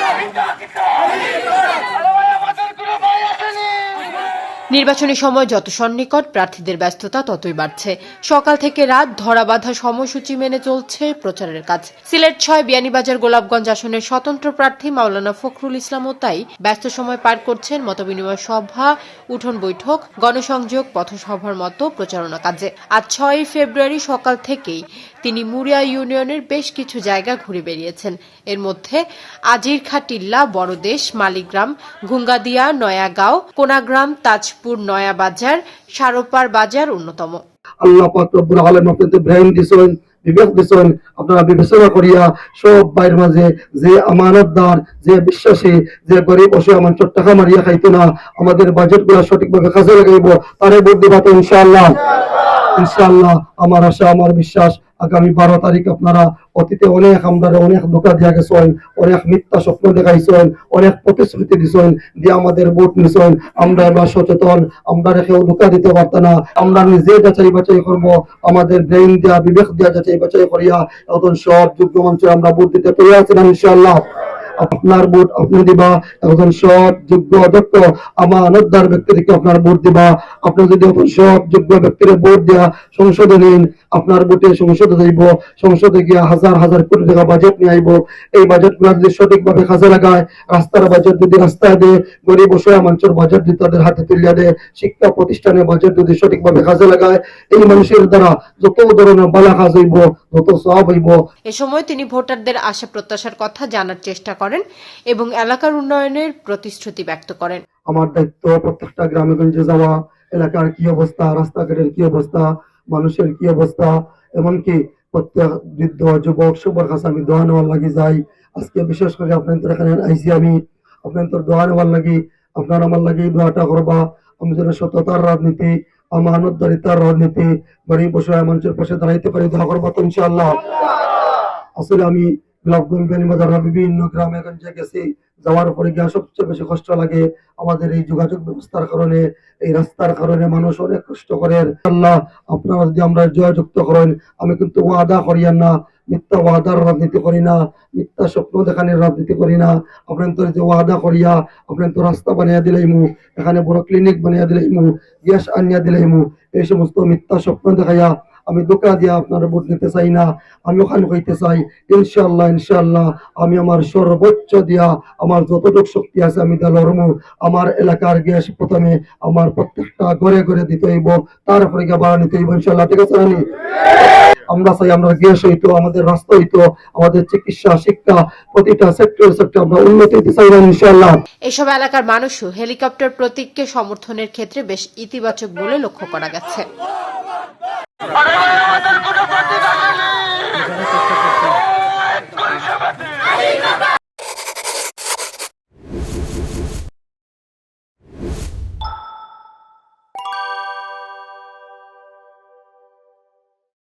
네. নির্বাচনী সময় যত সন্নিকট, প্রার্থীদের ব্যস্ততা ততই বাড়ছে। সকাল থেকে রাত ধরাবাধা সময়সূচি মেনে চলছে প্রচারের কাজ। সিলেট ছয় বিয়ানীবাজার গোলাপগঞ্জ আসনের স্বতন্ত্র প্রার্থী মাওলানা ফখরুল ইসলামও তাই ব্যস্ত সময় পার করছেন মতবিনিময় সভা, উঠোন বৈঠক, গণসংযোগ, পথসভার মতো প্রচারণা কাজে। আজ ছয়ই ফেব্রুয়ারি সকাল থেকেই তিনি মুরিয়া ইউনিয়নের বেশ কিছু জায়গা ঘুরে বেরিয়েছেন এর মধ্যে আজিরখা টিল্লা বড়দেশ, মালিগ্রাম, ঘুঙ্গাদিয়া, নয়াগাঁও, কোনাগ্রাম, তাজপুর নয়াবাজার সারোপার বাজার অন্যতম। আল্লাহ রব্বুল আলামিন আপনাদের ব্রেন দিছেন, বিবেক দিছেন, আপনারা বিবেচনা করিয়া সব বাইর মাঝে যে আমানতদার, যে বিশ্বাসী, যে গরিব অসহায় মানুষ টাকা মারিয়া খাইতো না, আমাদের বাজেটগুলা সঠিকভাবে কাজে লাগাইব তারে ভোট দিবা তো ইনশাআল্লাহ। ইনশাআল্লাহ, আমার আশা, আমার বিশ্বাস আগামী বারো তারিখ আপনারা অতীতে অনেক আমরা অনেক ধোকা দিয়া গেছেন, অনেক মিথ্যা স্বপ্ন দেখাইছেন, অনেক প্রতিশ্রুতি দিছেন দিয়ে আমাদের ভোট নিছেন। আমরা এবার সচেতন, আমরা কেউ ধোকা দিতে পারত না। আমরা নিজে যাচাই বাছাই করব, আমাদের ব্রেইন দিয়া, বিবেক দিয়া যাচাই বাছাই করিয়া এখন সব যোগ্য মঞ্চে আমরা ভোট দিতে পেরে আছি না, ইনশাআল্লাহ। আপনার ভোট আপনি দিবা। একজন সৎ, যোগ্য, অধ্যক্ষ আমানতদার ব্যক্তিকে আপনার ভোট দিবা। আপনি যদি এখন সৎ, যোগ্য ব্যক্তির ভোট দেয়া সংসদে নিন, আপনার ভোটে সংসদে যাইব। সংসদে গিয়া হাজার হাজার কোটি টাকা বাজেট নিয়ে আইব। এই বাজেটগুলা যদি সঠিকভাবে কাজে লাগায়, রাস্তার বাজেট যদি রাস্তায় দেয়, গরিব, অসহায়, মানুষের বাজেট যদি তাদের হাতে তুলিয়া দেয়, শিক্ষা প্রতিষ্ঠানের বাজেট যদি সঠিকভাবে কাজে লাগায়, এই মানুষের দ্বারা যত ধরনের বালা কাজ হইব, যত সব হইব, এ সময় তিনি ভোটারদের আশা প্রত্যাশার কথা জানার চেষ্টা করেন। এবং এলাকার উন্নয়নের প্রতিশ্রুতি ব্যক্ত করেন। আমার দায়িত্ব প্রত্যেকটা গ্রামে গঞ্জে যাওয়া, এলাকার কি অবস্থা, রাস্তাঘাটের কি অবস্থা, মানুষের কি অবস্থা, এমনকি প্রত্যেক বৃদ্ধ, যুবক, সবার কাছে আমি দোয়া নেওয়ার লাগি যাই। আজকে বিশেষ করে আপনাদের এখানে আইসি আমি। আপনাদের দোয়া নেওয়ার লাগি, আপনার আমার লাগি দোয়াটা করবা। আমি যেন সততার রাজনীতি, আমানতদারিতার রাজনীতি, গরিব বসে মানুষের পাশে দাঁড়াইতে পারি, দোয়া করব তো ইনশাআল্লাহ। আসলে আমি বিভিন্ন গ্রামে গঞ্জে গেছি। যাওয়ার পরে গিয়ে সবচেয়ে বেশি কষ্ট লাগে আমাদের এই যোগাযোগ ব্যবস্থার কারণে। এই রাস্তার কারণে মানুষ অনেক কষ্ট করে। আল্লাহ, আপনারা যদি আমরা জয়যুক্ত করেন, আমি কিন্তু ওয়াদা করিয়ান না। মিথ্যা ওয়াদার রাজনীতি করি না, মিথ্যা স্বপ্ন দেখানোর রাজনীতি করি না। আপনার তো যে ওয়াদা করিয়া, আপনার তো রাস্তা বানিয়ে দিলাইমু এখানে বড় ক্লিনিক বানিয়ে দিলাইমু গ্যাস আনিয়া দিলাইমু এই সমস্ত মিথ্যা স্বপ্ন দেখাইয়া আমি দোকা দিয়া আপনার ভোট নিতে চাই না, আমি ওখানে হইতে চাই। ইনশাল্লাহ ইনশাল্লাহ আমি আমার সর্বোচ্চ দিয়া, আমার যতটুকু শক্তি আছে আমি তা লড়মু। আমার এলাকার গ্যাস প্রথমে আমার প্রত্যেকটা ঘরে ঘরে দিতে হইব, তারপরে গিয়ে বাড়া নিতে হইব ইনশাল্লাহ ঠিক আছে রানি আমরা চাই আমরা গ্যাস হইতো, আমাদের রাস্তা হইতো, আমাদের চিকিৎসা, শিক্ষা, প্রতিটা সেক্টর সেক্টর আমরা উন্নতি দিতে চাই না ইনশাল্লাহ এসব এলাকার মানুষও হেলিকপ্টার প্রতীককে সমর্থনের ক্ষেত্রে বেশ ইতিবাচক বলে লক্ষ্য করা গেছে। कुठं